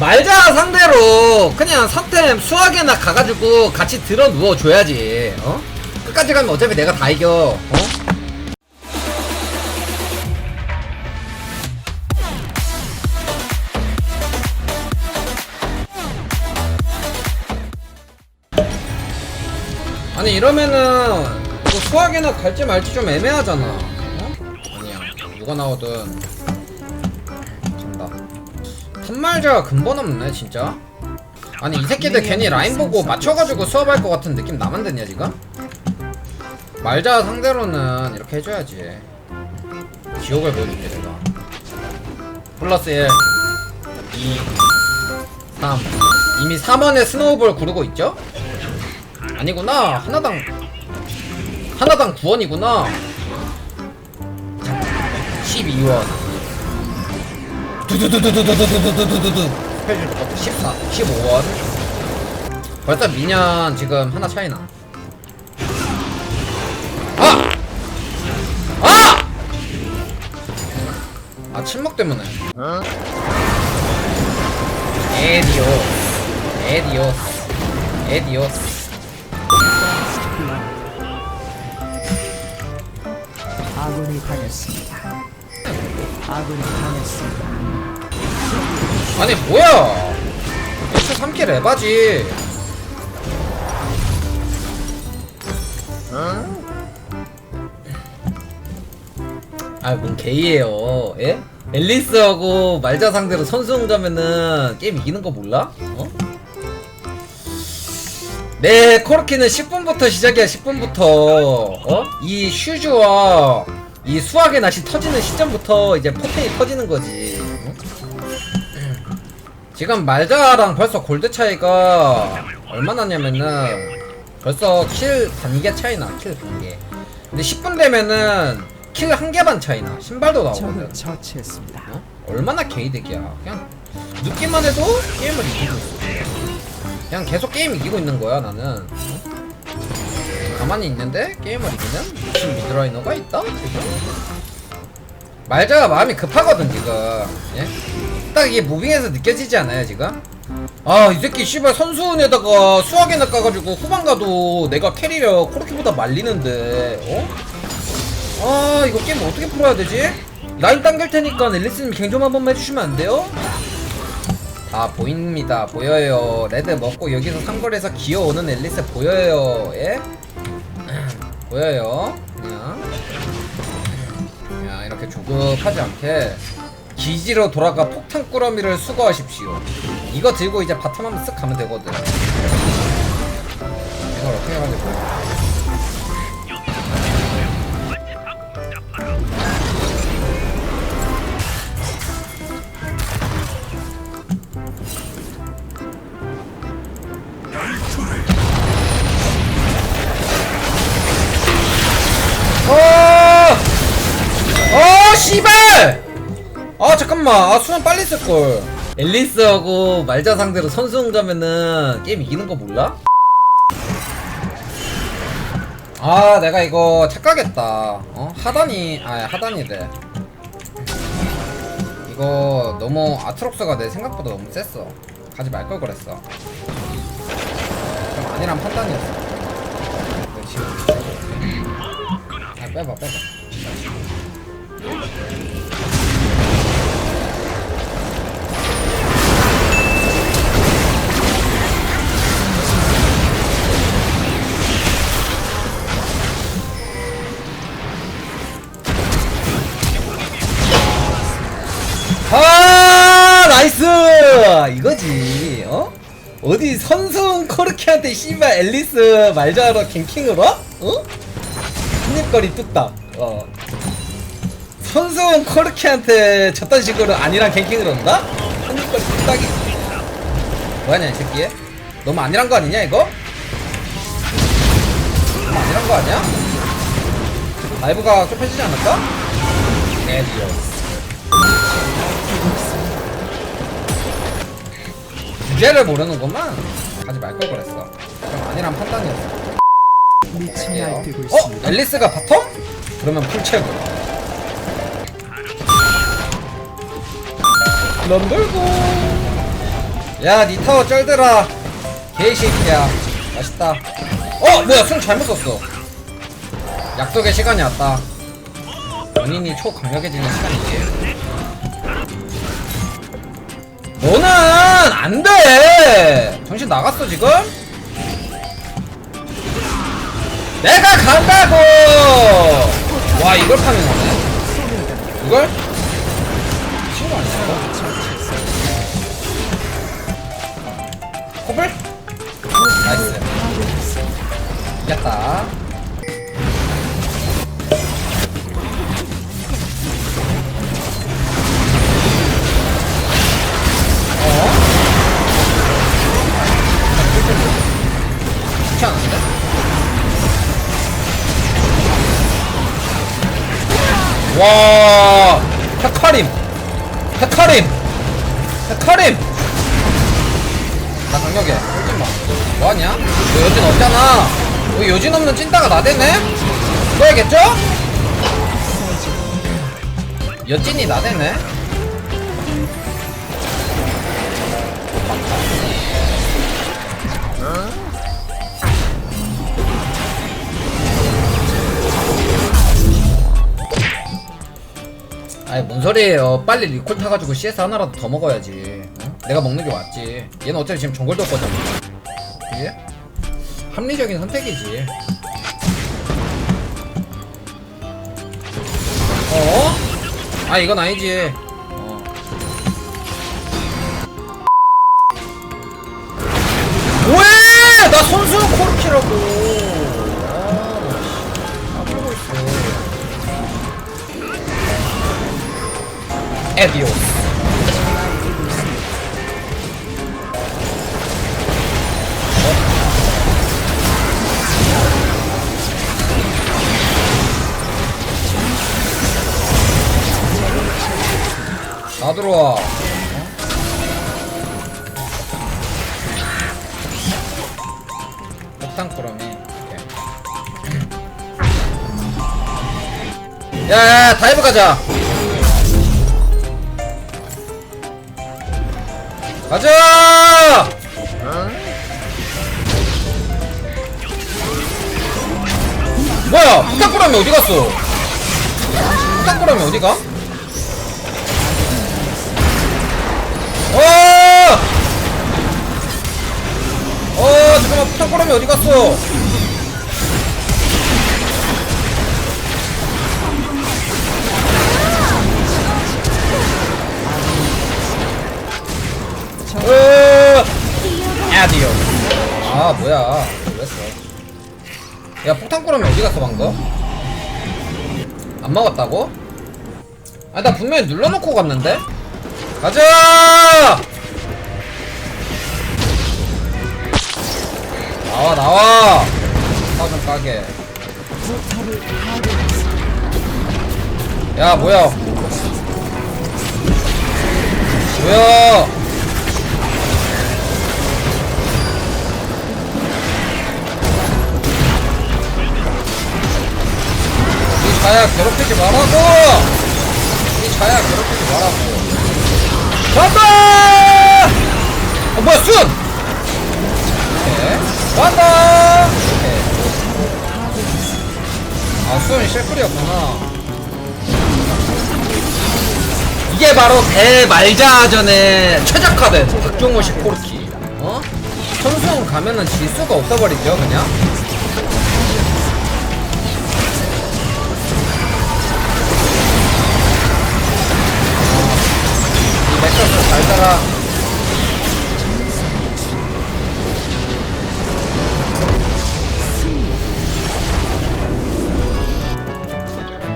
말자 상대로 그냥 선템 수학에나 가가지고 같이 들어 누워 줘야지. 어? 끝까지 가면 어차피 내가 다 이겨. 어? 아니 이러면은 이거 수학에나 갈지 말지 좀 애매하잖아. 어? 아니야. 누가 나오든. 한말자가 근본 없네 진짜. 아니 이 새끼들 괜히 라인 보고 맞춰가지고 수업할 것 같은 느낌 나만 드냐 지금? 말자 상대로는 이렇게 해줘야지. 지옥을 보여줄게 내가. 플러스 1 2 3 이미 3원에 스노우볼 구르고 있죠? 아니구나 하나당 하나당 9원이구나 12원 두두두두두두두두두두두 14 15원 벌써 미년 지금 하나 차이나 아! 아! 아 침묵 때문에 에디오스 에디오스 에디오스 아군이 당했습니다. 아군이 당했습니다. 아니 뭐야 1초 3킬 에바지 아뭔 게이에요 예? 앨리스하고 말자 상대로 선수응 가면은 게임 이기는 거 몰라? 어? 네 코르키는 10분부터 시작이야 10분부터 어? 이 슈즈와 이 수학의 낯이 터지는 시점부터 이제 포텐이 터지는 거지 어? 지금 말자랑 벌써 골드 차이가 얼마나 냐면은 벌써 킬 반개 차이나 킬 반개 근데 10분 되면은 킬 한 개 반 차이나 신발도 나오거든 처치했습니다. 어? 얼마나 개이득이야 그냥 느낌만 해도 게임을 이기고 있어 그냥 계속 게임 이기고 있는 거야 나는 어? 가만히 있는데 게임을 이기는 미친 미드라이너가 있다? 지금 말자가 마음이 급하거든 지금 예? 딱 이게 무빙에서 느껴지지 않아요 지금? 아 이 새끼 씨발 선수운에다가 수학에나 까가지고 후반 가도 내가 캐리려 코르키보다 말리는데 어? 아 이거 게임 어떻게 풀어야 되지? 라인 당길 테니까 앨리스님 갱좀 한 번만 해주시면 안 돼요? 아 보입니다 보여요 레드 먹고 여기서 상거리에서 기어오는 앨리스 보여요 예? 보여요 그냥 이렇게 조급하지 않게 기지로 돌아가 폭탄 꾸러미를 수거하십시오 이거 들고 이제 바텀 한번 쓱 가면 되거든 이걸 어떻게 하는지 보여 어! 씨발! 아, 잠깐만. 아, 수면 빨리 쓸걸. 앨리스하고 말자 상대로 선수응 가면은 게임 이기는 거 몰라? 아, 내가 이거 착각했다. 어? 하단이, 아, 하단이래. 이거 너무 아트록스가 내 생각보다 너무 셌어. 가지 말 걸 그랬어. 좀 아니란 판단이었어. 네, 지금. 아, 빼봐, 빼봐. 아 나이스! 이거지 어? 어디 선수은 코르키한테 씨발 앨리스 말자로 갱킹으로? 어? 한입거리 뚝딱 어 선수은 코르키한테 저딴 식으로 아니란 갱킹으로 온다? 한입거리 뚝딱이. 뭐하냐 이 새끼 너무 아니란 거 아니냐 이거? 너무 아니란 거 아니야? 라이브가 좁혀지지 않을까? 에디오스 주제를 모르는구만. 하지 말 걸 그랬어. 좀 아니란 판단이었어. 할게요. 날뛰고 어? 있습니다. 앨리스가 바텀? 그러면 풀체고 럼블고 야, 니 타워 쩔더라. 개새끼야. 맛있다. 어, 뭐야, 숨 잘못 썼어. 약속의 시간이 왔다. 본인이 초강력해지는 시간이지. 너는 안 돼! 정신 나갔어, 지금? 내가 간다고! 와, 이걸 파밍하네? 이걸? 이겼다. 어? 와, 헤카림! 헤카림! 헤카림! 나 강력해. 쫄지 마. 뭐하냐? 너 여진 없잖아. 너 여진 없는 찐따가 나대네? 그거야겠죠? 여진이 나대네? 아니 뭔 소리예요 빨리 리콜 타가지고 CS 하나라도 더 먹어야지 응? 내가 먹는 게 맞지 얘는 어차피 지금 정글도 거잖아 그지? 합리적인 선택이지 어? 아 이건 아니지 어. 뭐해 나 선수 코르키라고 아, 씨. 아 그러고 있어 에디오 다 들어와 폭탄 꾸러미 야야 다이브 가자 가자! 뭐야? 부탁꾸라미 어디 갔어? 부탁꾸라미 어디 가? 부탁꾸라미 어디 갔어? 으 아디오 아 뭐야 왜써 야 폭탄 꾸러미 어디 갔어 방금? 안 먹었다고? 아 나 분명히 눌러놓고 갔는데? 가자! 나와 나와! 화좀 까게. 야 뭐야? 뭐야? 이 자야 괴롭히지 말라고! 이 자야 괴롭히지 말라고. 간다! 어 뭐야 순 간다! 오케이 아순 셰프리였구나. 이게 바로 대말자전에 최적화된 박종호식 코르키. 어? 선수원 가면은 질 수가 없어버리죠 그냥? 이 넥서스 잘 따라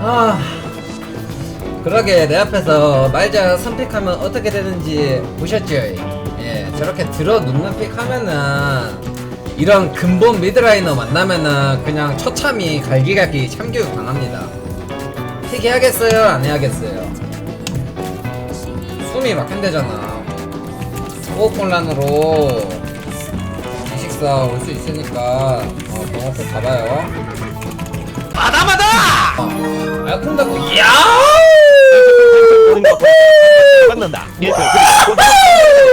아 그러게 내 앞에서 말자 선픽하면 어떻게 되는지 보셨죠? 예, 저렇게 들어 눕는 픽 하면은 이런 근본 미드라이너 만나면은 그냥 처참히 갈기갈기 참교육 당합니다. 픽 해야겠어요? 안 해야겠어요? 숨이 막힌대잖아. 호흡곤란으로 이식사 올 수 있으니까 어, 병원 꼭 가봐요. 마다마다! 어, 아. 예, 야!